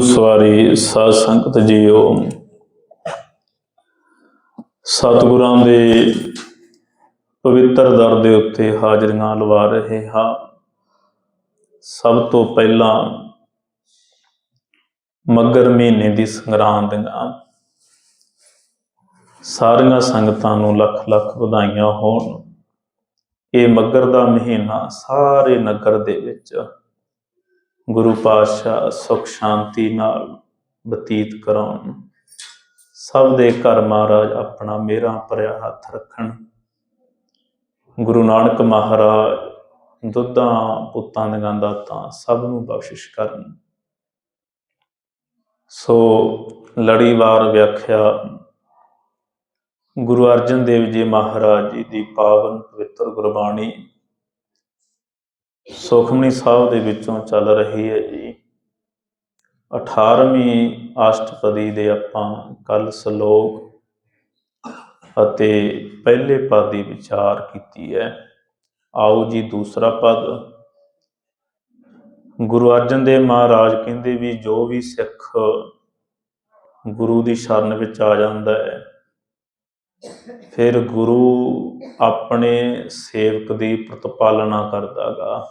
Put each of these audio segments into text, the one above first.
ਸਵਾਰੀ ਸਾਧ ਸੰਗਤ ਜੀਓ। ਸਤਿਗੁਰਾਂ ਦੇ ਪਵਿੱਤਰ ਦਰ ਦੇ ਉੱਤੇ ਹਾਜ਼ਰੀਆਂ ਲਵਾ ਰਹੇ ਹਾਂ। ਸਭ ਤੋਂ ਪਹਿਲਾਂ ਮੱਗਰ ਮਹੀਨੇ ਦੀ ਸੰਗਰਾਂਦ ਦੀਆਂ ਸਾਰੀਆਂ ਸੰਗਤਾਂ ਨੂੰ ਲੱਖ ਲੱਖ ਵਧਾਈਆਂ ਹੋਣ। ਇਹ ਮੱਗਰ ਦਾ ਮਹੀਨਾ ਸਾਰੇ ਨਗਰ ਦੇ ਵਿੱਚ ਗੁਰੂ ਪਾਤਸ਼ਾਹ ਸੁਖ ਸ਼ਾਂਤੀ ਨਾਲ ਬਤੀਤ ਕਰਾਉਣ। ਸਭ ਦੇ ਘਰ ਮਹਾਰਾਜ ਆਪਣਾ ਮੇਰਾ ਭਰਿਆ ਹੱਥ ਰੱਖਣ। ਗੁਰੂ ਨਾਨਕ ਮਹਾਰਾਜ ਦੁੱਧਾਂ, ਪੁੱਤਾਂ ਦੀਆਂ ਦਾਤਾਂ ਸਭ ਨੂੰ ਬਖਸ਼ਿਸ਼ ਕਰਨ। ਸੋ ਲੜੀਵਾਰ ਵਿਆਖਿਆ, ਗੁਰੂ ਅਰਜਨ ਦੇਵ ਜੀ ਮਹਾਰਾਜ ਜੀ ਦੀ ਪਾਵਨ ਪਵਿੱਤਰ ਗੁਰਬਾਣੀ ਸੁਖਮਨੀ ਸਾਹਿਬ ਦੇ ਵਿੱਚੋਂ ਚੱਲ ਰਹੀ ਹੈ ਜੀ। 18ਵੀਂ ਅਸ਼ਟਪਦੀ ਦੇ ਆਪਾਂ ਕੱਲ ਸ਼ਲੋਕ ਅਤੇ ਪਹਿਲੇ ਪਦ ਦੀ ਵਿਚਾਰ ਕੀਤੀ ਹੈ। ਆਓ ਜੀ ਦੂਸਰਾ ਪਦ। ਗੁਰੂ ਅਰਜਨ ਦੇਵ ਮਹਾਰਾਜ ਕਹਿੰਦੇ ਵੀ ਜੋ ਵੀ ਸਿੱਖ ਗੁਰੂ ਦੀ ਸ਼ਰਨ ਵਿੱਚ ਆ ਜਾਂਦਾ ਹੈ ਫਿਰ ਗੁਰੂ ਆਪਣੇ ਸੇਵਕ ਦੀ ਪ੍ਰਤਪਾਲਨਾ ਕਰਦਾਗਾ।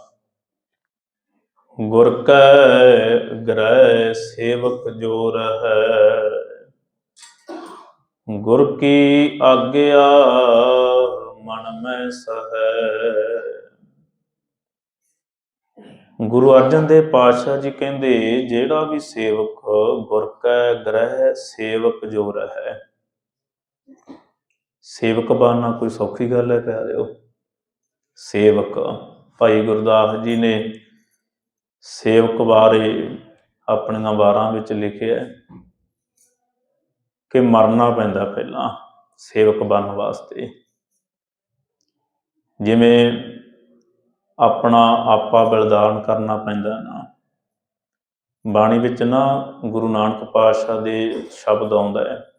ਗੁਰ ਕੈ ਗ੍ਰਹਿ ਸੇਵਕ ਜੋ ਰਹੈ, ਗੁਰ ਕੀ ਆਗਿਆ ਮਨ ਮੈਂ ਸਹੈ। ਗੁਰੂ ਅਰਜਨ ਦੇਵ ਪਾਤਸ਼ਾਹ ਜੀ ਕਹਿੰਦੇ, ਜਿਹੜਾ ਵੀ ਸੇਵਕ ਗੁਰ ਕੈ ਗ੍ਰਹਿ ਸੇਵਕ ਜੋ ਰਹਿ ਸੇਵਕ ਬਣਨਾ ਕੋਈ ਸੌਖੀ ਗੱਲ ਹੈ ਪਿਆਰਿਓ? ਸੇਵਕ, ਭਾਈ ਗੁਰਦਾਸ ਜੀ ਨੇ ਸੇਵਕ ਬਾਰੇ ਆਪਣੀਆਂ ਵਾਰਾਂ ਵਿੱਚ ਲਿਖਿਆ ਕਿ ਮਰਨਾ ਪੈਂਦਾ ਪਹਿਲਾਂ ਸੇਵਕ ਬਣਨ ਵਾਸਤੇ। ਜਿਵੇਂ ਆਪਣਾ ਆਪਾ ਬਲਿਦਾਨ ਕਰਨਾ ਪੈਂਦਾ ਨਾ, ਬਾਣੀ ਵਿੱਚ ਨਾ ਗੁਰੂ ਨਾਨਕ ਪਾਤਸ਼ਾਹ ਦੇ ਸ਼ਬਦ ਆਉਂਦਾ ਹੈ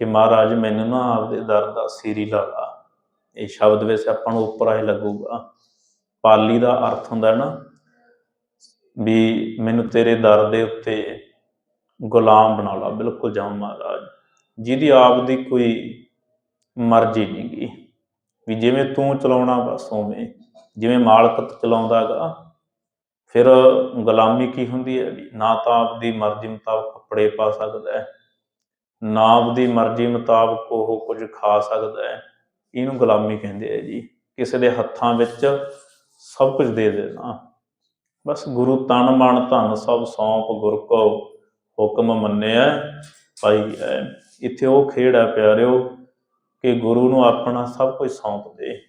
ਕਿ ਮਹਾਰਾਜ ਮੈਨੂੰ ਨਾ ਆਪਦੇ ਦਰ ਦਾ ਸੀਰੀ ਲਾ ਲਾ। ਇਹ ਸ਼ਬਦ ਵਿੱਚ ਆਪਾਂ ਨੂੰ ਉੱਪਰ ਆਏ ਲੱਗੂਗਾ। ਪਾਲੀ ਦਾ ਅਰਥ ਹੁੰਦਾ ਨਾ ਵੀ ਮੈਨੂੰ ਤੇਰੇ ਦਰ ਦੇ ਉੱਤੇ ਗੁਲਾਮ ਬਣਾ ਲਾ, ਬਿਲਕੁਲ ਜਾਉ ਮਹਾਰਾਜ। ਜਿਹਦੀ ਆਪ ਦੀ ਕੋਈ ਮਰਜ਼ੀ ਨਹੀਂਗੀ ਵੀ ਜਿਵੇਂ ਤੂੰ ਚਲਾਉਣਾ ਬਸ ਉਵੇਂ। ਜਿਵੇਂ ਮਾਲਕ ਚਲਾਉਂਦਾਗਾ ਫਿਰ ਗੁਲਾਮੀ ਕੀ ਹੁੰਦੀ ਹੈ ਵੀ ਨਾ ਤਾਂ ਆਪਦੀ ਮਰਜ਼ੀ ਮੁਤਾਬਕ ਕੱਪੜੇ ਪਾ ਸਕਦਾ ਹੈ ਨਾ ਆਪਦੀ ਮਰਜ਼ੀ ਮੁਤਾਬਕ ਉਹ ਕੁਝ ਖਾ ਸਕਦਾ ਹੈ। ਇਹਨੂੰ ਗੁਲਾਮੀ ਕਹਿੰਦੇ ਆ ਜੀ। ਕਿਸੇ ਦੇ ਹੱਥਾਂ ਵਿੱਚ ਸਭ ਕੁਝ ਦੇ ਦੇਣਾ। ਬਸ ਗੁਰੂ ਤਨ ਮਨ ਧਨ ਸਭ ਸੌਂਪ ਗੁਰ ਕੋ ਹੁਕਮ ਮੰਨਿਆ ਪਾਈ ਹੈ। ਇੱਥੇ ਉਹ ਖੇਡ ਹੈ ਪਿਆਰਿਓ ਕਿ ਗੁਰੂ ਨੂੰ ਆਪਣਾ ਸਭ ਕੁਝ ਸੌਂਪ ਦੇ।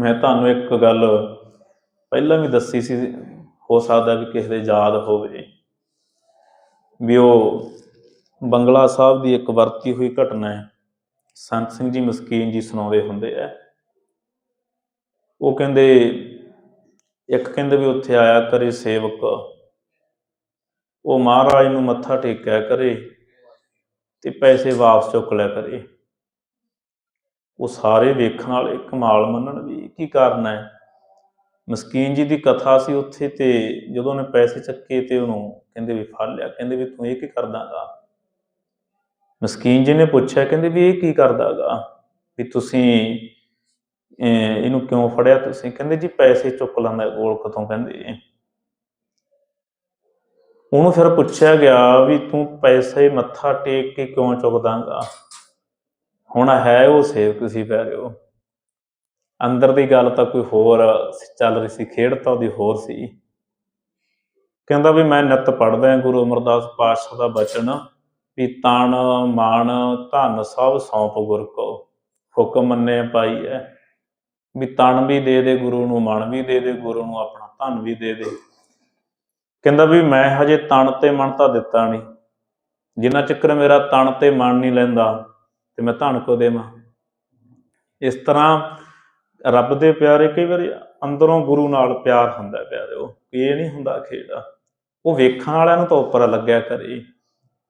ਮੈਂ ਤੁਹਾਨੂੰ ਇੱਕ ਗੱਲ ਪਹਿਲਾਂ ਵੀ ਦੱਸੀ ਸੀ, ਹੋ ਸਕਦਾ ਵੀ ਕਿਸੇ ਦੇ ਯਾਦ ਹੋਵੇ ਵੀ ਉਹ ਬੰਗਲਾ ਸਾਹਿਬ ਦੀ ਇੱਕ ਵਰਤੀ ਹੋਈ ਘਟਨਾ ਹੈ। ਸੰਤ ਸਿੰਘ ਜੀ ਮਸਕੀਨ ਜੀ ਸੁਣਾਉਂਦੇ ਹੁੰਦੇ ਆ। ਉਹ ਕਹਿੰਦੇ, ਇੱਕ ਕਹਿੰਦੇ ਵੀ ਉੱਥੇ ਆਇਆ ਕਰੇ ਸੇਵਕ। ਉਹ ਮਹਾਰਾਜ ਨੂੰ ਮੱਥਾ ਟੇਕਿਆ ਕਰੇ ਤੇ ਪੈਸੇ ਵਾਪਸ ਚੁੱਕ ਲਿਆ ਕਰੇ। ਉਹ ਸਾਰੇ ਵੇਖਣ ਵਾਲੇ ਕਮਾਲ ਮੰਨਣ ਵੀ ਕੀ ਕਾਰਨ ਹੈ। ਮਸਕੀਨ ਜੀ ਦੀ ਕਥਾ ਸੀ ਉੱਥੇ ਤੇ ਜਦੋਂ ਉਹਨੇ ਪੈਸੇ ਚੱਕੇ ਤੇ ਉਹਨੂੰ ਕਹਿੰਦੇ ਵੀ ਫੜ ਲਿਆ। ਕਹਿੰਦੇ ਵੀ ਤੂੰ ਇਹ ਕੀ ਕਰਦਾਗਾ ਮਸਕੀਨ ਜੀ ਨੇ ਪੁੱਛਿਆ, ਕਹਿੰਦੇ ਵੀ ਇਹ ਕੀ ਕਰਦਾਗਾ? ਵੀ ਤੁਸੀਂ ਇਹਨੂੰ ਕਿਉਂ ਫੜਿਆ ਤੁਸੀਂ? ਕਹਿੰਦੇ ਜੀ ਪੈਸੇ ਚੁੱਕ ਲੈਂਦਾ ਕੋਲ ਕਿਤੋਂ, ਕਹਿੰਦੇ। ਉਹਨੂੰ ਫਿਰ ਪੁੱਛਿਆ ਗਿਆ ਵੀ ਤੂੰ ਪੈਸੇ ਮੱਥਾ ਟੇਕ ਕੇ ਕਿਉਂ ਚੁੱਕਦਾਗਾ? ਹੁਣ ਹੈ ਉਹ ਸੇਵ ਸੀ ਪੈ ਰਿਓ ਅੰਦਰ ਦੀ ਗੱਲ ਤਾਂ ਕੋਈ ਹੋਰ ਚੱਲ ਰਹੀ ਸੀ, ਖੇਡ ਤਾਂ ਉਹਦੀ ਹੋਰ ਸੀ। ਕਹਿੰਦਾ ਵੀ ਮੈਂ ਨਿੱਤ ਪੜਦਾ ਹਾਂ ਗੁਰੂ ਅਮਰਦਾਸ ਪਾਤਸ਼ਾਹ ਦਾ ਬਚਨ। ਵੀ ਤਨ, ਮਾਨ, ਧਨ ਸਭ ਸੌਂਪ ਗੁਰ ਕੋ। ਹੁਕਮ ਮੰਨੇ ਪਾਈ ਹੈ ਵੀ ਤਨ ਵੀ ਦੇ ਦੇ, ਗੁਰੂ ਨੂੰ ਮਨ ਵੀ ਦੇ ਦੇ, ਗੁਰੂ ਨੂੰ ਆਪਣਾ ਧਨ ਵੀ ਦੇ ਦੇ। ਕਹਿੰਦਾ ਵੀ ਮੈਂ ਹਜੇ ਤਨ ਤੇ ਮਨ ਤਾਂ ਦਿੱਤਾ ਨਹੀਂ। ਜਿੰਨਾ ਚੱਕਰ ਮੇਰਾ ਤਣ ਤੇ ਮਨ ਨਹੀਂ ਲੈਂਦਾ, ਤੇ ਮੈਂ ਧਨ ਕੋ ਦੇਵਾਂ। ਇਸ ਤਰ੍ਹਾਂ ਰੱਬ ਦੇ ਪਿਆਰੇ ਕਈ ਵਾਰੀ ਅੰਦਰੋਂ ਗੁਰੂ ਨਾਲ ਪਿਆਰ ਹੁੰਦਾ ਪਿਆਰਿਓ ਇਹ ਨਹੀਂ ਹੁੰਦਾ ਖੇਡ ਉਹ ਵੇਖਣ ਵਾਲਿਆਂ ਨੂੰ ਤਾਂ ਉੱਪਰ ਲੱਗਿਆ ਕਰੇ।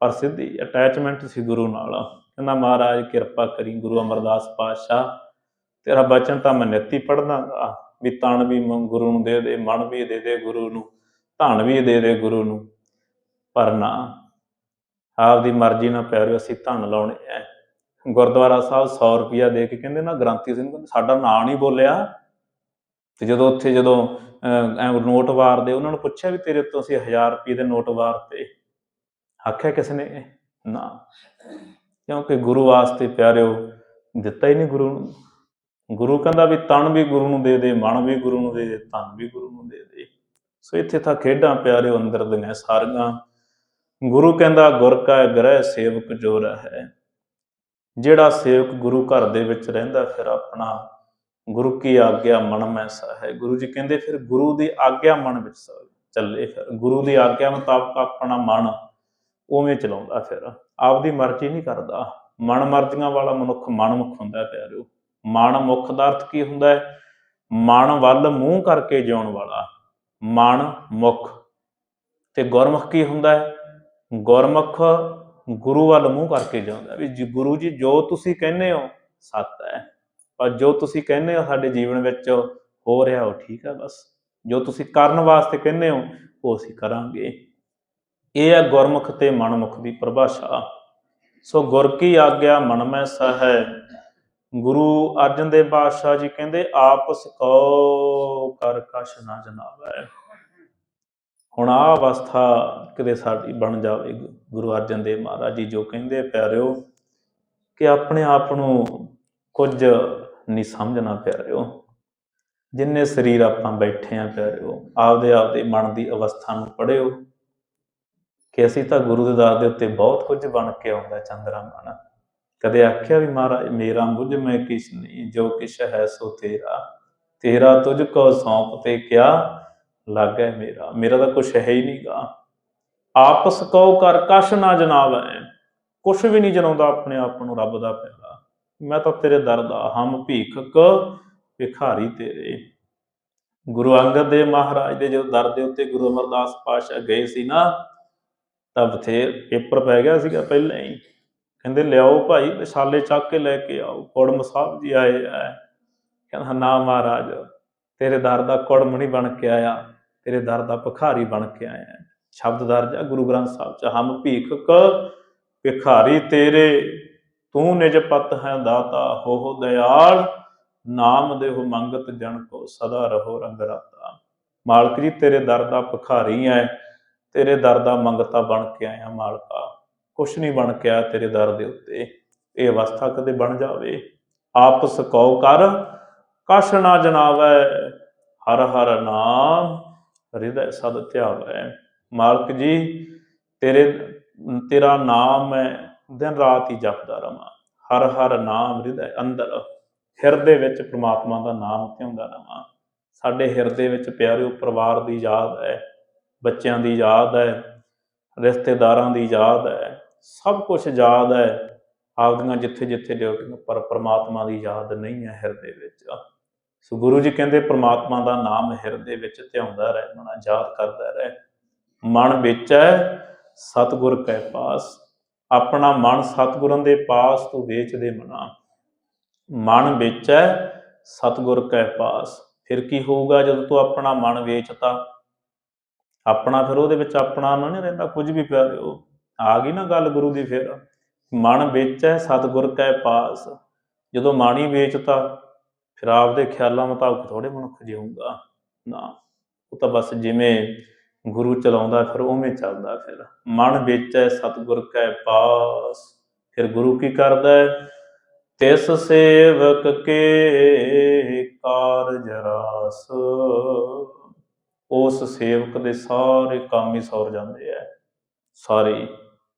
ਪਰ ਸਿੱਧੀ ਅਟੈਚਮੈਂਟ ਸੀ ਗੁਰੂ ਨਾਲ। ਕਹਿੰਦਾ ਮਹਾਰਾਜ ਕਿਰਪਾ ਕਰੀ ਗੁਰੂ ਅਮਰਦਾਸ ਪਾਤਸ਼ਾਹ ਤੇਰਾ ਬਚਨ ਤਾਂ ਮੈਂ ਨਿੱਤੀ ਪੜਦਾਗਾ ਵੀ ਤਣ ਵੀ ਗੁਰੂ ਨੂੰ ਦੇ ਦੇ ਮਨ ਵੀ ਦੇ ਦੇ ਗੁਰੂ ਨੂੰ ਧਨ ਵੀ ਦੇ ਦੇ ਗੁਰੂ ਨੂੰ। ਪਰ ਨਾ ਆਪਦੀ ਮਰਜ਼ੀ ਨਾਲ ਪਿਆਰਿਓ ਅਸੀਂ ਧਨ ਲਾਉਣੇ ਐ। ਗੁਰਦੁਆਰਾ ਸਾਹਿਬ 100 ਰੁਪਿਆ ਦੇ ਕੇ ਕਹਿੰਦੇ ਨਾ ਗ੍ਰਾਂਤੀ ਸਿੰਘ ਕਹਿੰਦੇ ਸਾਡਾ ਨਾਂ ਨਹੀਂ ਬੋਲਿਆ। ਤੇ ਜਦੋਂ ਉੱਥੇ ਜਦੋਂ ਅਹ, ਐਂ ਨੋਟ ਵਾਰਦੇ ਉਹਨਾਂ ਨੂੰ ਪੁੱਛਿਆ ਵੀ ਤੇਰੇ ਤੋਂ ਅਸੀਂ 1000 ਰੁਪਏ ਦੇ ਨੋਟ ਵਾਰਤੇ ਆਖਿਆ ਕਿਸ ਨੇ ਨਾ, ਕਿਉਂਕਿ ਗੁਰੂ ਵਾਸਤੇ ਪਿਆਰਿਓ, ਦਿੱਤਾ ਹੀ ਨਹੀਂ ਗੁਰੂ ਨੂੰ। ਗੁਰੂ ਕਹਿੰਦਾ ਵੀ ਤਨ ਵੀ ਗੁਰੂ ਨੂੰ ਦੇ ਦੇ, ਮਨ ਵੀ ਗੁਰੂ ਨੂੰ ਦੇ ਦੇ, ਧਨ ਵੀ ਗੁਰੂ ਨੂੰ ਦੇ ਦੇ। ਸੋ ਇੱਥੇ ਤਾਂ ਖੇਡਾਂ ਪਿਆਰਿਓ ਅੰਦਰ ਦੀਆਂ ਸਾਰੀਆਂ। ਗੁਰੂ ਕਹਿੰਦਾ, ਗੁਰ ਕਾ ਗ੍ਰਹਿ ਸੇਵਕ ਜੋ ਹੈ। ਜਿਹੜਾ ਸੇਵਕ ਗੁਰੂ ਘਰ ਦੇ ਵਿੱਚ ਰਹਿੰਦਾ, ਫਿਰ ਆਪਣਾ ਗੁਰੂ ਕੀ ਆਗਿਆ ਮਨ ਮੈਂ ਹੈ। ਗੁਰੂ ਜੀ ਕਹਿੰਦੇ, ਫਿਰ ਗੁਰੂ ਦੀ ਆਗਿਆ ਮਨ ਵਿੱਚ ਚੱਲੇ ਫਿਰ। ਗੁਰੂ ਦੀ ਆਗਿਆ ਮੁਤਾਬਕ ਆਪਣਾ ਮਨ ਉਵੇਂ ਚਲਾਉਂਦਾ ਫਿਰ। ਆਪਦੀ ਮਰਜ਼ੀ ਨਹੀਂ ਕਰਦਾ। ਮਨ ਮਰਜ਼ੀਆਂ ਵਾਲਾ ਮਨੁੱਖ ਮਨਮੁਖ ਹੁੰਦਾ ਹੈ ਪਿਆਰਿਓ। ਮਨ ਮੁੱਖ ਦਾ ਅਰਥ ਕੀ ਹੁੰਦਾ ਹੈ? ਮਨ ਵੱਲ ਮੂੰਹ ਕਰਕੇ ਜਿਉਣ ਵਾਲਾ। ਮਨ ਮੁਖ। ਤੇ ਗੁਰਮੁਖ ਕੀ ਹੁੰਦਾ ਹੈ? ਗੁਰਮੁਖ ਗੁਰੂ ਵੱਲ ਮੂੰਹ ਕਰਕੇ ਜਿਉਂਦਾ ਵੀ ਗੁਰੂ ਜੀ, ਜੋ ਤੁਸੀਂ ਕਹਿੰਦੇ ਹੋ, ਸੱਤ ਹੈ। ਪਰ ਜੋ ਤੁਸੀਂ ਕਹਿੰਦੇ ਹੋ, ਸਾਡੇ ਜੀਵਨ ਵਿੱਚ ਹੋ ਰਿਹਾ ਉਹ ਠੀਕ ਹੈ ਬਸ। ਜੋ ਤੁਸੀਂ ਕਰਨ ਵਾਸਤੇ ਕਹਿੰਦੇ ਹੋ, ਉਹ ਅਸੀਂ ਕਰਾਂਗੇ। ਇਹ ਹੈ ਗੁਰਮੁਖ ਤੇ ਮਨਮੁਖ ਦੀ ਪਰਿਭਾਸ਼ਾ। ਸੋ ਗੁਰ ਕੀ ਆਗਿਆ ਮਨ ਮੈਂ ਸਹੈ। ਗੁਰੂ ਅਰਜਨ ਦੇਵ ਪਾਤਸ਼ਾਹ ਜੀ ਕਹਿੰਦੇ ਆਪਸ ਕੋ ਕਰ ਕਛ ਨਾ ਜਨਾਵੈ। ਹੁਣ ਆ ਅਵਸਥਾ ਕਿਤੇ ਸਾਡੀ ਬਣ ਜਾਵੇ ਗੁਰੂ ਅਰਜਨ ਦੇਵ ਮਹਾਰਾਜ ਜੀ, ਜੋ ਕਹਿੰਦੇ ਆ ਪਿਆਰਿਓ, ਕਿ ਆਪਣੇ ਆਪ ਨੂੰ ਕੁਝ ਨਹੀਂ ਸਮਝਣਾ ਪਿਆਰਿਓ। ਜਿੰਨੇ ਸਰੀਰ ਆਪਾਂ ਬੈਠੇ ਆ ਪਿਆਰਿਓ ਆਪਦੇ ਆਪਦੇ ਮਨ ਦੀ ਅਵਸਥਾ ਨੂੰ ਪੜਿਓ ਕਿ ਅਸੀਂ ਤਾਂ ਗੁਰੂ ਦੇ ਦਰ ਦੇ ਉੱਤੇ ਬਹੁਤ ਕੁਝ ਬਣ ਕੇ ਆਉਂਦਾ ਚੰਦਰਾ ਮਨ ਕਦੇ ਆਖਿਆ ਵੀ ਮਹਾਰਾਜ, ਮੇਰਾ ਮੁਝ ਮੈਂ ਕਿਛ ਨਹੀਂ, ਜੋ ਕਿਛ ਹੈ ਸੋ ਤੇਰਾ। ਤੇਰਾ ਤੁਝ ਕੋ ਸੌਂਪ ਤੇ ਕਿਆ ਲਾਗੈ ਮੇਰਾ। ਮੇਰਾ ਤਾਂ ਕੁਛ ਹੈ ਹੀ ਨਹੀਂਗਾ ਆਪਸ ਕਉ ਕਰ ਕਛ ਨਾ ਜਨਾਵੈ। ਕੁਛ ਵੀ ਨਹੀਂ ਜਨਾਉਂਦਾ ਆਪਣੇ ਆਪ ਨੂੰ ਰੱਬ ਦਾ ਪਿਆਰਾ ਮੈਂ ਤਾਂ ਤੇਰੇ ਦਰ ਦਾ ਹਮ ਭੀਖਕ ਭਿਖਾਰੀ ਤੇਰੇ। ਗੁਰੂ ਅੰਗਦ ਦੇਵ ਮਹਾਰਾਜ ਦੇ ਜਦੋਂ ਦਰ ਦੇ ਉੱਤੇ ਗੁਰੂ ਅਮਰਦਾਸ ਪਾਤਸ਼ਾਹ ਗਏ ਸੀ ਨਾ ਤਾਂ ਬਥੇਰ ਪੇਪਰ ਪੈ ਗਿਆ ਸੀਗਾ ਪਹਿਲਾਂ ਹੀ। ਕਹਿੰਦੇ, ਲਿਆਓ ਭਾਈ ਵਿਸ਼ਾਲੇ ਚੱਕ ਕੇ ਲੈ ਕੇ ਆਓ। ਕੁੜਮ ਸਾਹਿਬ ਜੀ ਆਏ ਆ। ਕਹਿੰਦਾ, ਨਾ ਮਹਾਰਾਜ, ਤੇਰੇ ਦਰ ਦਾ ਕੁੜਮ ਨਹੀਂ ਬਣ ਕੇ ਆਇਆ। ਤੇਰੇ ਦਰ ਦਾ ਭਿਖਾਰੀ ਬਣ ਕੇ ਆਇਆ। ਸ਼ਬਦ ਦਰਜ ਆ ਗੁਰੂ ਗ੍ਰੰਥ ਸਾਹਿਬ ਚ, ਹਮ ਭੀਖਕ ਭਿਖਾਰੀ ਤੇਰੇ। ਤੂੰ ਨਿਜ ਪਤ ਹੈ ਦਾਤਾ, ਹੋ ਹੋ ਨਾਮ ਦੇਹੁ ਮੰਗਤ ਜਨ ਕੋ, ਸਦਾ ਰਹੋ ਰੰਗ ਰਾਤਾ। ਮਾਲਕ ਜੀ, ਤੇਰੇ ਦਰ ਦਾ ਭਿਖਾਰੀ ਐ। ਤੇਰੇ ਦਰ ਦਾ ਮੰਗਤਾ ਬਣ ਕੇ ਆਇਆ ਮਾਲਕਾ। ਕੁਛ ਨਹੀਂ ਬਣ ਕੇ ਆਇਆ ਤੇਰੇ ਦਰ ਦੇ ਉੱਤੇ। ਇਹ ਅਵਸਥਾ ਕਦੇ ਬਣ ਜਾਵੇ? ਆਪ ਕਉ ਕਰ, ਕਛ ਨਾ ਜਨਾਵੈ, ਹਰ ਹਰ ਨਾਮ ਹਿਰਦੈ ਸਦ ਧਿਆਵੈ। ਮਾਲਕ ਜੀ, ਤੇਰੇ, ਤੇਰਾ ਨਾਮ ਮੈਂ ਦਿਨ ਰਾਤ ਹੀ ਜਪਦਾ ਰਵਾਂ। ਹਰ ਹਰ ਨਾਮ ਹਿਰਦੈ ਅੰਦਰ। ਹਿਰਦੇ ਵਿੱਚ ਪ੍ਰਮਾਤਮਾ ਦਾ ਨਾਮ ਧਿਆਉਂਦਾ ਰਵਾਂ। ਸਾਡੇ ਹਿਰਦੇ ਵਿੱਚ ਪਿਆਰਿਓ ਪਰਿਵਾਰ ਦੀ ਯਾਦ ਹੈ। ਬੱਚਿਆਂ ਦੀ ਯਾਦ ਹੈ, ਰਿਸ਼ਤੇਦਾਰਾਂ ਦੀ ਯਾਦ ਹੈ, ਸਭ ਕੁਝ ਯਾਦ ਹੈ। ਆਪਦੀਆਂ ਜਿੱਥੇ ਜਿੱਥੇ ਡਿਊਟੀਆਂ ਪਰ ਪ੍ਰਮਾਤਮਾ ਦੀ ਯਾਦ ਨਹੀਂ ਹੈ ਹਿਰਦੇ ਵਿੱਚ। ਸੋ ਗੁਰੂ ਜੀ ਕਹਿੰਦੇ, ਪ੍ਰਮਾਤਮਾ ਦਾ ਨਾਮ ਹਿਰਦੇ ਵਿੱਚ ਧਿਆਉਂਦਾ ਰਹਿ, ਮਨਾ ਯਾਦ ਕਰਦਾ ਰਹਿ। ਮਨ ਵਿੱਚ ਹੈ, ਸਤਿਗੁਰ ਕੈ ਪਾਸ। ਆਪਣਾ ਮਨ ਸਤਿਗੁਰਾਂ ਦੇ ਪਾਸ ਤੂੰ ਵੇਚ ਦੇ ਮਨਾ। ਮਨ ਵਿੱਚ ਹੈ, ਸਤਿਗੁਰ ਕੈ ਪਾਸ। ਫਿਰ ਕੀ ਹੋਊਗਾ ਜਦੋਂ ਤੂੰ ਆਪਣਾ ਮਨ ਵੇਚਤਾ? ਆਪਣਾ ਫਿਰ ਉਹਦੇ ਵਿੱਚ ਆਪਣਾ ਨਾ ਨਹੀਂ ਰਹਿੰਦਾ, ਕੁਝ ਵੀ ਪਿਆਰਿਓ ਆ ਗਈ ਨਾ ਗੱਲ ਗੁਰੂ ਦੀ ਫਿਰ। ਮਨ ਵਿੱਚ ਹੈ ਸਤਿਗੁਰ ਕੈ ਪਾਸ। ਜਦੋਂ ਮਨ ਹੀ ਵੇਚਤਾ, ਫਿਰ ਆਪਦੇ ਖਿਆਲਾਂ ਮੁਤਾਬਕ ਥੋੜੇ ਮਨੁੱਖ ਜਿਊਗਾ। ਨਾ, ਉਹ ਤਾਂ ਬਸ ਜਿਵੇਂ ਗੁਰੂ ਚਲਾਉਂਦਾ, ਫਿਰ ਉਵੇਂ ਚੱਲਦਾ ਫਿਰ। ਮਨ ਵਿੱਚ ਹੈ ਸਤਿਗੁਰ ਕੈ ਪਾਸ। ਫਿਰ ਗੁਰੂ ਕੀ ਕਰਦਾ ਹੈ? ਤਿਸ ਸੇਵਕ ਕੇ ਕਾਰਜ ਰਾਸ। ਉਸ ਸੇਵਕ ਦੇ ਸਾਰੇ ਕੰਮ ਹੀ ਸੌਰ ਜਾਂਦੇ ਆ ਸਾਰੇ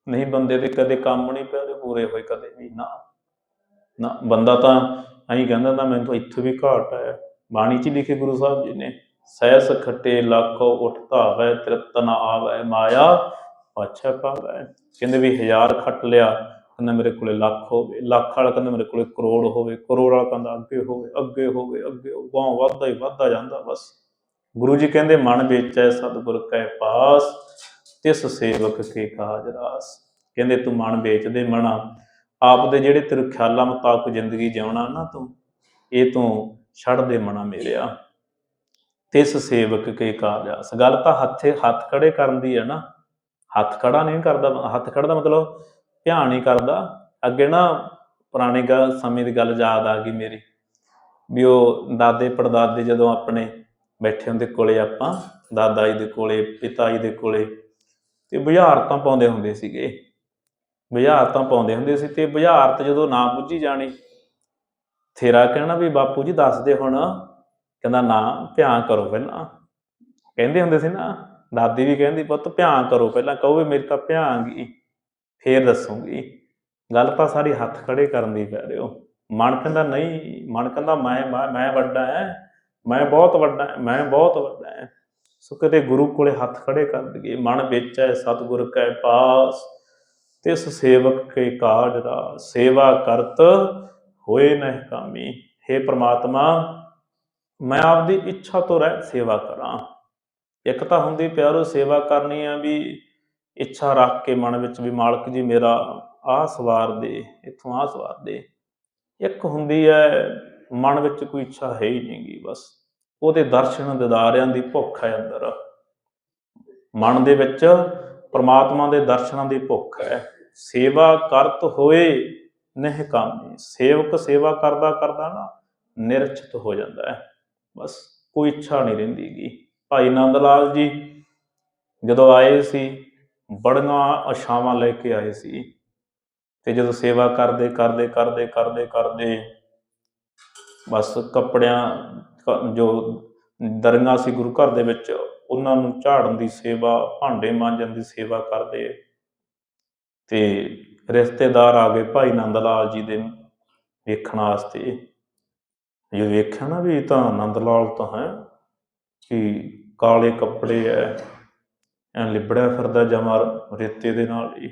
ਨਹੀਂ, ਬੰਦੇ ਦੇ ਕਦੇ ਕੰਮ ਨਹੀਂ ਪਿਆ ਪੂਰੇ ਹੋਏ ਕਦੇ ਵੀ। ਨਾ ਨਾ, ਬੰਦਾ ਤਾਂ ਐਂ ਕਹਿੰਦਾ ਨਾ ਮੈਨੂੰ ਤਾਂ ਇੱਥੋਂ ਵੀ ਘਾਟ ਹੈ ਬਾਣੀ 'ਚ ਲਿਖੇ ਗੁਰੂ ਸਾਹਿਬ ਜੀ ਨੇ, ਸਹਿਸ ਖੱਟੇ ਲੱਖੋ ਉਠਤਾ ਵੈ ਤ੍ਰਿਪਤ ਨ ਆਵੈ, ਮਾਇਆ ਪਾਛੈ ਪਾਵੈ। ਕਹਿੰਦੇ ਵੀ ਹਜ਼ਾਰ ਖੱਟ ਲਿਆ, ਕਹਿੰਦਾ ਮੇਰੇ ਕੋਲੇ ਲੱਖ ਹੋਵੇ। ਲੱਖ ਵਾਲਾ ਕਹਿੰਦਾ ਮੇਰੇ ਕੋਲੇ ਕਰੋੜ ਹੋਵੇ, ਕਰੋੜ ਵਾਲਾ ਕਹਿੰਦਾ ਅੱਗੇ ਹੋਵੇ ਅੱਗੇ ਹੋਵੇ, ਅੱਗੇ ਗਾਂ ਵੱਧਦਾ ਹੀ ਵੱਧਦਾ ਜਾਂਦਾ ਬਸ। ਗੁਰੂ ਜੀ ਕਹਿੰਦੇ, ਮਨ ਵਿੱਚ ਹੈ ਸਤਿਗੁਰ ਕੈ ਪਾਸ, ਤਿਸ ਸੇਵਕ ਕੇ ਕਾਜ ਰਾਸ। ਕਹਿੰਦੇ, ਤੂੰ ਮਨ ਵੇਚਦੇ ਮਨਾ। ਆਪ ਦੇ ਜਿਹੜੇ ਤੇਰੇ ਖਿਆਲਾਂ ਮੁਤਾਬਕ ਜ਼ਿੰਦਗੀ ਜਿਉਣਾ ਨਾ ਤੂੰ, ਇਹ ਤੂੰ ਛੱਡ ਦੇ ਮਨਾ ਮੇਰਿਆ। ਤਿਸ ਸੇਵਕ ਕੇ ਕਾਜ ਰਾਸ। ਗੱਲ ਤਾਂ ਹੱਥੇ ਹੱਥ ਖੜੇ ਕਰਨ ਦੀ ਹੈ ਨਾ। ਹੱਥ ਖੜਾ ਨਹੀਂ ਕਰਦਾ, ਹੱਥ ਖੜਾ ਦਾ ਮਤਲਬ ਧਿਆਨ ਨਹੀਂ ਕਰਦਾ। ਅੱਗੇ ਨਾ ਪੁਰਾਣੇ ਗੱਲ ਸਮੇਂ ਦੀ ਗੱਲ ਯਾਦ ਆ ਗਈ ਮੇਰੀ, ਵੀ ਉਹ ਦਾਦੇ ਪੜਦਾਦੇ ਜਦੋਂ ਆਪਣੇ ਬੈਠੇ ਹੁੰਦੇ ਕੋਲੇ ਆਪਾਂ, ਦਾਦਾ ਜੀ ਦੇ ਕੋਲੇ, ਪਿਤਾ ਜੀ ਦੇ ਕੋਲੇ, ਤੇ ਬੁਝਾਰਤਾਂ ਪਾਉਂਦੇ ਹੁੰਦੇ ਸੀਗੇ। ਬੁਝਾਰਤਾਂ ਪਾਉਂਦੇ ਹੁੰਦੇ ਸੀ ਤੇ ਬੁਝਾਰਤ ਜਦੋਂ ਨਾ ਪੁੱਜੀ ਜਾਣੀ ਥੇਰਾ ਕਹਿਣਾ ਵੀ ਬਾਪੂ ਜੀ ਦੱਸਦੇ ਹੁਣ, ਕਹਿੰਦਾ ਨਾ ਧਿਆਨ ਕਰੋ ਪਹਿਲਾਂ। ਕਹਿੰਦੇ ਹੁੰਦੇ ਸੀ ਨਾ, ਦਾਦੀ ਵੀ ਕਹਿੰਦੀ, ਪੁੱਤ ਧਿਆਨ ਕਰੋ ਪਹਿਲਾਂ ਕਹੋ ਵੀ ਮੇਰੀ ਤਾਂ ਧਿਆਨ ਗਈ ਫੇਰ ਦੱਸੂਗੀ। ਗੱਲ ਤਾਂ ਸਾਰੀ ਹੱਥ ਖੜੇ ਕਰਨ ਦੀ ਪੈ ਰਿਓ ਮਨ ਕਹਿੰਦਾ, ਨਹੀਂ, ਮਨ ਕਹਿੰਦਾ ਮੈਂ, ਮੈਂ- ਮੈਂ ਵੱਡਾ ਹੈ ਮੈਂ ਬਹੁਤ ਵੱਡਾ ਮੈਂ ਬਹੁਤ ਵੱਡਾ ਹੈ। ਸੋ ਕਿਤੇ ਗੁਰੂ ਕੋਲੇ ਹੱਥ ਖੜੇ ਕਰ ਦਈਏ, ਮਨ ਵਿੱਚ ਹੈ ਸਤਿਗੁਰ ਕੈ ਪਾਸ ਤਿਸ ਸੇਵਕ ਕੇ ਕਾਜ ਰਾ ਸੇਵਾ ਕਰਤ ਹੋਏ ਨਹਿ ਕਾਮੀ। हे ਪ੍ਰਮਾਤਮਾ, ਮੈਂ ਆਪਦੀ ਇੱਛਾ ਤੋਂ ਰਹਿ ਸੇਵਾ ਕਰਾਂ। ਇੱਕ ਤਾਂ ਹੁੰਦੀ ਪਿਆਰੋ ਸੇਵਾ ਕਰਨੀ ਆ ਵੀ ਇੱਛਾ ਰੱਖ ਕੇ ਮਨ ਵਿੱਚ ਵੀ, ਮਾਲਕ ਜੀ ਮੇਰਾ ਆਹ ਸਵਾਰ ਦੇ, ਇੱਥੋਂ ਆਹ ਸਵਾਰ ਦੇ। ਇੱਕ ਹੁੰਦੀ ਹੈ, ਮਨ ਵਿੱਚ ਕੋਈ ਇੱਛਾ ਹੈ ਹੀ ਨਹੀਂਗੀ ਬਸ। ਉਹਦੇ ਦਰਸ਼ਨ ਦਿਦਾਰਿਆਂ ਦੀ ਭੁੱਖ ਹੈ ਅੰਦਰ। ਮਨ ਦੇ ਵਿੱਚ ਪ੍ਰਮਾਤਮਾ ਦੇ ਦਰਸ਼ਨਾਂ ਦੀ ਭੁੱਖ ਹੈ। ਸੇਵਾ ਕਰਤ ਹੋਏ ਨਹਿ ਕਾਮੀ। ਸੇਵਕ ਸੇਵਾ ਕਰਦਾ ਕਰਦਾ ਨਾ ਨਿਰਚਿਤ ਹੋ ਜਾਂਦਾ ਹੈ। ਬਸ ਕੋਈ ਇੱਛਾ ਨਹੀਂ ਰਹਿੰਦੀਗੀ। ਭਾਈ ਨੰਦ ਲਾਲ ਜੀ ਜਦੋਂ ਆਏ ਸੀ, ਬੜੀਆਂ ਆਸ਼ਾਵਾਂ ਲੈ ਕੇ ਆਏ ਸੀ। ਤੇ ਜਦੋਂ ਸੇਵਾ ਕਰਦੇ ਕਰਦੇ ਕਰਦੇ ਕਰਦੇ ਕਰਦੇ ਬਸ ਕੱਪੜਿਆਂ ਜੋ ਦਰੀਆਂ ਸੀ ਗੁਰੂ ਘਰ ਦੇ ਵਿੱਚ, ਉਹਨਾਂ ਨੂੰ ਝਾੜਨ ਦੀ ਸੇਵਾ, ਭਾਂਡੇ ਮਾਂਜਣ ਦੀ ਸੇਵਾ ਕਰਦੇ। ਤੇ ਰਿਸ਼ਤੇਦਾਰ ਆ ਗਏ ਭਾਈ ਨੰਦ ਲਾਲ ਜੀ ਦੇ ਵੇਖਣ ਵਾਸਤੇ। ਜੇ ਵੇਖਿਆ ਨਾ ਵੀ ਤਾਂ ਨੰਦ ਲਾਲ ਤਾਂ ਹੈ ਕਿ ਕਾਲੇ ਕੱਪੜੇ ਐ ਐ ਲਿਬੜਿਆ ਫਿਰਦਾ ਜਮਾ ਰੇਤੇ ਦੇ ਨਾਲ ਹੀ।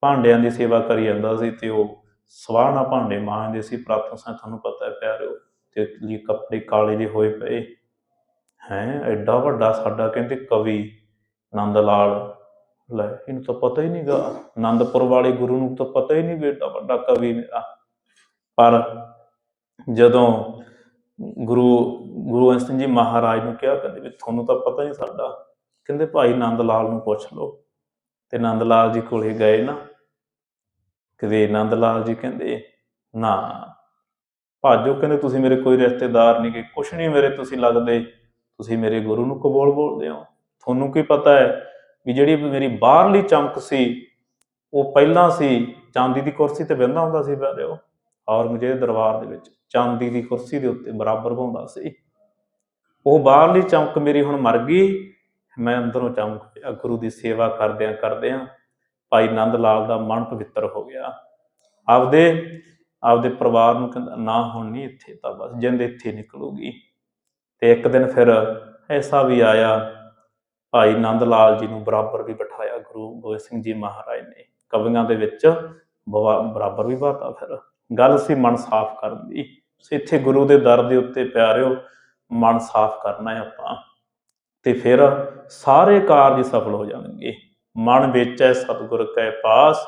ਭਾਂਡਿਆਂ ਦੀ ਸੇਵਾ ਕਰੀ ਜਾਂਦਾ ਸੀ ਤੇ ਉਹ ਸਵਾਹ ਨਾ ਭਾਂਡੇ ਮਾਂਜਦੇ ਸੀ ਪ੍ਰਾਤਨ ਤੁਹਾਨੂੰ ਪਤਾ ਹੈ ਪਿਆਰਿਓ, ਤੇ ਲਈ ਕੱਪੜੇ ਕਾਲੇ ਜਿਹੇ ਹੋਏ ਪਏ। ਹੈ, ਐਡਾ ਵੱਡਾ ਸਾਡਾ ਕਹਿੰਦੇ ਕਵੀ ਨੰਦ ਲਾਲ। ਲੈ, ਇਹਨੂੰ ਤਾਂ ਪਤਾ ਹੀ ਨਹੀਂਗਾ। ਆਨੰਦਪੁਰ ਵਾਲੇ ਗੁਰੂ ਨੂੰ ਤਾਂ ਪਤਾ ਹੀ ਨਹੀਂ ਵੀ ਏਡਾ ਵੱਡਾ ਕਵੀ ਮੇਰਾ। ਪਰ ਜਦੋਂ ਗੁਰੂ ਗੁਰੂ ਅੰਗਦ ਸਿੰਘ ਜੀ ਮਹਾਰਾਜ ਨੂੰ ਕਿਹਾ, ਕਹਿੰਦੇ ਵੀ ਤੁਹਾਨੂੰ ਤਾਂ ਪਤਾ ਨਹੀਂ ਸਾਡਾ, ਕਹਿੰਦੇ ਭਾਈ ਨੰਦ ਲਾਲ ਨੂੰ ਪੁੱਛ ਲਓ। ਤੇ ਨੰਦ ਲਾਲ ਜੀ ਕੋਲੇ ਗਏ ਨਾ ਕਦੇ ਨੰਦ ਲਾਲ ਜੀ ਕਹਿੰਦੇ, ਨਾ, ਭਾਜੋ ਕਹਿੰਦੇ ਤੁਸੀਂ ਮੇਰੇ ਕੋਈ ਰਿਸ਼ਤੇਦਾਰ ਨਹੀਂ ਕਿ ਕੁਛ ਨਹੀਂ ਮੇਰੇ ਤੁਸੀਂ ਲੱਗਦੇ, ਤੁਸੀਂ ਮੇਰੇ ਗੁਰੂ ਨੂੰ ਕਬੂਲ ਬੋਲਦੇ ਹੋ। ਤੁਹਾਨੂੰ ਕੀ ਪਤਾ ਹੈ ਵੀ ਜਿਹੜੀ ਮੇਰੀ ਬਾਹਰਲੀ ਚਮਕ ਸੀ, ਉਹ ਪਹਿਲਾਂ ਸੀ, ਚਾਂਦੀ ਦੀ ਕੁਰਸੀ ਤੇ ਬਹਿੰਦਾ ਹੁੰਦਾ ਸੀ ਪਿਆਰਿਓ, ਔਰੰਗਜ਼ੇਬ ਦਰਬਾਰ ਦੇ ਵਿੱਚ, ਚਾਂਦੀ ਦੀ ਕੁਰਸੀ ਦੇ ਉੱਤੇ ਬਰਾਬਰ ਬਹਾਉਂਦਾ ਸੀ। ਉਹ ਬਾਹਰਲੀ ਚਮਕ ਮੇਰੀ ਹੁਣ ਮਰ ਗਈ, ਮੈਂ ਅੰਦਰੋਂ ਚਮਕ ਪਿਆ, ਗੁਰੂ ਦੀ ਸੇਵਾ ਕਰਦਿਆਂ ਕਰਦਿਆਂ ਭਾਈ ਨੰਦ ਲਾਲ ਦਾ ਮਨ ਪਵਿੱਤਰ ਹੋ ਗਿਆ। ਆਪਦੇ ਆਪਦੇ ਪਰਿਵਾਰ ਨੂੰ ਕਹਿੰਦਾ, ਨਾ, ਹੁਣ ਨਹੀਂ ਇੱਥੇ ਤਾਂ ਬਸ, ਜਿੰਦ ਇੱਥੇ ਨਿਕਲੂਗੀ। ਤੇ ਇੱਕ ਦਿਨ ਫਿਰ ਐਸਾ ਵੀ ਆਇਆ, ਭਾਈ ਨੰਦ ਲਾਲ ਜੀ ਨੂੰ ਬਰਾਬਰ ਵੀ ਬਿਠਾਇਆ ਗੁਰੂ ਗੋਬਿੰਦ ਸਿੰਘ ਜੀ ਮਹਾਰਾਜ ਨੇ। ਕਵੀਆਂ ਦੇ ਵਿੱਚ ਬਰਾਬਰ ਵੀ ਬਾਤਾ ਫਿਰ। ਗੱਲ ਸੀ ਮਨ ਸਾਫ਼ ਕਰਨ ਦੀ। ਸੋ ਇੱਥੇ ਗੁਰੂ ਦੇ ਦਰ ਦੇ ਉੱਤੇ ਪਿਆਰਿਓ ਮਨ ਸਾਫ਼ ਕਰਨਾ ਹੈ ਆਪਾਂ। ਤੇ ਫਿਰ ਸਾਰੇ ਕਾਰਜ ਸਫਲ ਹੋ ਜਾਣਗੇ। ਮਨ ਵਿੱਚ ਸਤਿਗੁਰ ਕੈ ਪਾਸ,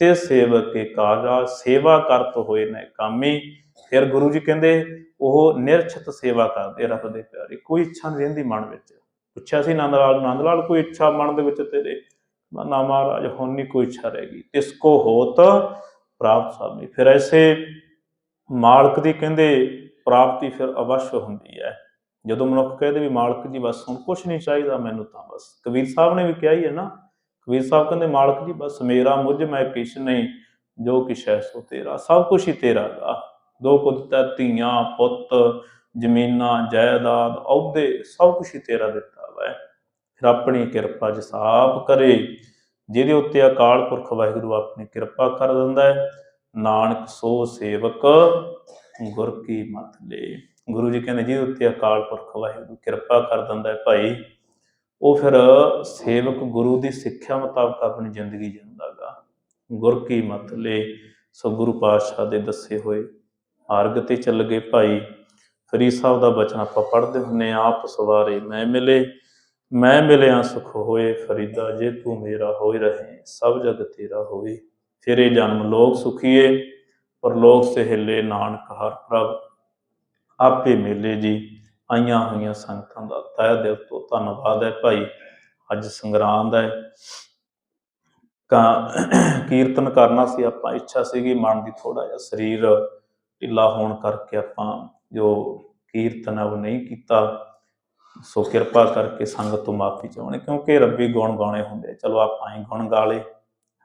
ਤੇ ਸੇਵਕ ਕੇ ਕਾਰਜ ਸੇਵਾ ਕਰਤ ਹੋਏ ਨੇ ਕਾਮੀ। ਫਿਰ ਗੁਰੂ ਜੀ ਕਹਿੰਦੇ, ਉਹ ਨਿਰਛਤ ਸੇਵਾ ਕਰਦੇ ਰੱਬ ਦੇ ਪਿਆਰੇ, ਕੋਈ ਇੱਛਾ ਨਹੀਂ ਰਹਿੰਦੀ ਮਨ ਵਿੱਚ। ਪੁੱਛਿਆ ਸੀ ਨੰਦ ਲਾਲ ਨੰਦ ਲਾਲ ਕੋਈ ਇੱਛਾ ਮਨ ਦੇ ਵਿੱਚ ਤੇਰੇ? ਨਾ ਮਹਾਰਾਜ, ਹੁਣ ਨਹੀਂ ਕੋਈ ਇੱਛਾ ਰਹੇਗੀ ਤਿਸ ਕੋ ਹੋਤ ਪ੍ਰਾਪਤ ਸਾਮੀ। ਫਿਰ ਐਸੇ ਮਾਲਕ ਦੀ ਕਹਿੰਦੇ, ਪ੍ਰਾਪਤੀ ਫਿਰ ਅਵਸ਼ ਹੁੰਦੀ ਹੈ। ਜਦੋਂ ਮਨੁੱਖ ਕਹਿੰਦੇ ਵੀ ਮਾਲਕ ਜੀ, ਬਸ ਹੁਣ ਕੁਝ ਨਹੀਂ ਚਾਹੀਦਾ ਮੈਨੂੰ ਤਾਂ ਬਸ। ਕਬੀਰ ਸਾਹਿਬ ਨੇ ਵੀ ਕਿਹਾ ਹੀ ਹੈ ਨਾ ਕਬੀਰ ਸਾਹਿਬ ਕਹਿੰਦੇ, ਮਾਲਕ ਜੀ, ਬਸ ਮੇਰਾ ਮੁਝ, ਮੈਂ ਕਿਛ ਨਹੀਂ, ਜੋ ਕਿਛ ਹੈ ਸੋ ਤੇਰਾ, ਸਭ ਕੁਝ ਹੀ ਤੇਰਾ ਗਾ। ਦੋ ਕੁਦਰਤਾਂ ਧੀਆਂ, ਪੁੱਤ, ਜ਼ਮੀਨਾਂ, ਜਾਇਦਾਦ, ਅਹੁਦੇ, ਸਭ ਕੁਝ ਹੀ ਤੇਰਾ ਦਿੱਤਾ ਵਾ ਫਿਰ ਆਪਣੀ ਕਿਰਪਾ ਜਸਾਬ ਕਰੇ, ਜਿਹਦੇ ਉੱਤੇ ਅਕਾਲ ਪੁਰਖ ਵਾਹਿਗੁਰੂ ਆਪਣੀ ਕਿਰਪਾ ਕਰ ਦਿੰਦਾ ਹੈ, ਨਾਨਕ ਸੋ ਸੇਵਕ ਗੁਰ ਕੀ ਮਤ ਲੈ। ਗੁਰੂ ਜੀ ਕਹਿੰਦੇ, ਜਿਹਦੇ ਉੱਤੇ ਅਕਾਲ ਪੁਰਖ ਵਾਹਿਗੁਰੂ ਕਿਰਪਾ ਕਰ ਦਿੰਦਾ ਹੈ, ਭਾਈ ਉਹ ਫਿਰ ਸੇਵਕ ਗੁਰੂ ਦੀ ਸਿੱਖਿਆ ਮੁਤਾਬਕ ਆਪਣੀ ਜ਼ਿੰਦਗੀ ਜਿਉਂਦਾਗਾ ਗੁਰ ਕੀ ਮਤ ਲੈ ਸੋ ਗੁਰੂ ਪਾਤਸ਼ਾਹ ਦੇ ਦੱਸੇ ਹੋਏ ਮਾਰਗ ਤੇ ਚੱਲ ਗਏ ਭਾਈ। ਫਰੀਦ ਸਾਹਿਬ ਦਾ ਬਚਨ ਆਪਾਂ ਪੜ੍ਹਦੇ ਹੁੰਨੇ ਆਂ, ਆਪ ਸਵਾਰੇ ਮੈਂ ਮਿਲੇ ਮੈਂ ਮਿਲਿਆ ਸੁਖ ਹੋਏ ਫਰੀਦਾ ਜੇ ਤੂੰ ਮੇਰਾ ਹੋਈ ਰਹੇ ਸਭ ਜਗ ਤੇਰਾ ਹੋਏ। ਤੇਰੇ ਜਨਮ ਲੋਕ ਸੁਖੀਏ ਪਰ ਲੋਕ ਸਹਿਲੇ ਨਾਨਕ ਹਰ ਪ੍ਰਭ ਆਪੇ ਮੇਲੇ ਜੀ। ਆਈਆਂ ਹੋਈਆਂ ਸੰਗਤਾਂ ਦਾ ਤਹਿ ਦਿਲ ਤੋਂ ਧੰਨਵਾਦ ਹੈ ਭਾਈ। ਅੱਜ ਸੰਗਰਾਂਦ ਹੈ। ਤਾਂ ਕੀਰਤਨ ਕਰਨਾ ਸੀ ਆਪਾਂ, ਇੱਛਾ ਸੀਗੀ ਮਨ ਦੀ ਥੋੜਾ ਜਿਹਾ ਸਰੀਰ ਢਿੱਲਾ ਹੋਣ ਕਰਕੇ ਆਪਾਂ ਜੋ ਕੀਰਤਨ ਉਹ ਨਹੀਂ ਕੀਤਾ। ਸੋ ਕਿਰਪਾ ਕਰਕੇ ਸੰਗਤ ਤੋਂ ਮਾਫੀ ਚਾਹੁੰਦੇ, ਕਿਉਂਕਿ ਰੱਬੀ ਗੁਣ ਗਾਉਣੇ ਹੁੰਦੇ ਚਲੋ ਆਪਾਂ ਹੀ ਗੁਣ ਗਾ ਲਏ,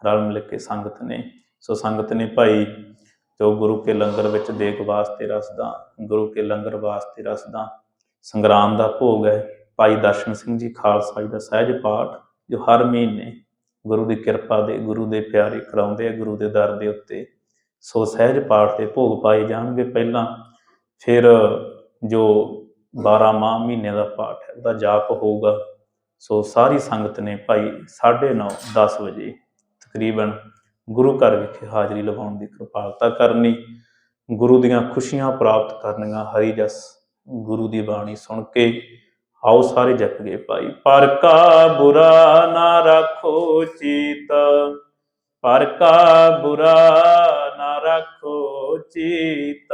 ਰਲ ਮਿਲ ਕੇ ਸੰਗਤ ਨੇ। ਸੋ ਸੰਗਤ ਨੇ ਭਾਈ, ਜੋ ਗੁਰੂ ਕੇ ਲੰਗਰ ਵਿੱਚ ਦੇਖ ਵਾਸਤੇ ਰਸਦਾ, ਗੁਰੂ ਕੇ ਲੰਗਰ ਵਾਸਤੇ ਰਸਦਾ ਸੰਗਰਾਮ ਦਾ ਭੋਗ ਹੈ। ਭਾਈ ਦਰਸ਼ਨ ਸਿੰਘ ਜੀ ਖਾਲਸਾ ਜੀ ਦਾ ਸਹਿਜ ਪਾਠ, ਜੋ ਹਰ ਮਹੀਨੇ ਗੁਰੂ ਦੀ ਕਿਰਪਾ ਦੇ, ਗੁਰੂ ਦੇ ਪਿਆਰੇ ਕਰਾਉਂਦੇ ਆ, ਗੁਰੂ ਦੇ ਦਰ ਦੇ ਉੱਤੇ। ਸੋ ਸਹਿਜ ਪਾਠ ਦੇ ਭੋਗ ਪਾਏ ਜਾਣਗੇ ਪਹਿਲਾਂ। ਫਿਰ ਜੋ 12 ਮਾਹ ਮਹੀਨੇ ਦਾ ਪਾਠ ਹੈ, ਉਹਦਾ ਜਾਪ ਹੋਊਗਾ। ਸੋ ਸਾਰੀ ਸੰਗਤ ਨੇ ਭਾਈ 9:30 10 ਵਜੇ ਤਕਰੀਬਨ ਗੁਰੂ ਘਰ ਵਿਖੇ ਹਾਜ਼ਰੀ ਲਵਾਉਣ ਦੀ ਕਿਰਪਾਲਤਾ ਕਰਨੀ। ਗੁਰੂ ਦੀਆਂ ਖੁਸ਼ੀਆਂ ਪ੍ਰਾਪਤ ਕਰਨੀਆਂ ਹਰੀ ਜਸ ਗੁਰੂ ਦੀ ਬਾਣੀ ਸੁਣ ਕੇ ਆਓ ਸਾਰੇ ਜਪ ਗਏ ਭਾਈ ਪਰ ਕਾ ਬੁਰਾ ਨਾ ਰੱਖੋ ਚੀਤ ਪਰ ਕਾ ਬੁਰਾ ਨਾ ਰੱਖੋ ਚੀਤ।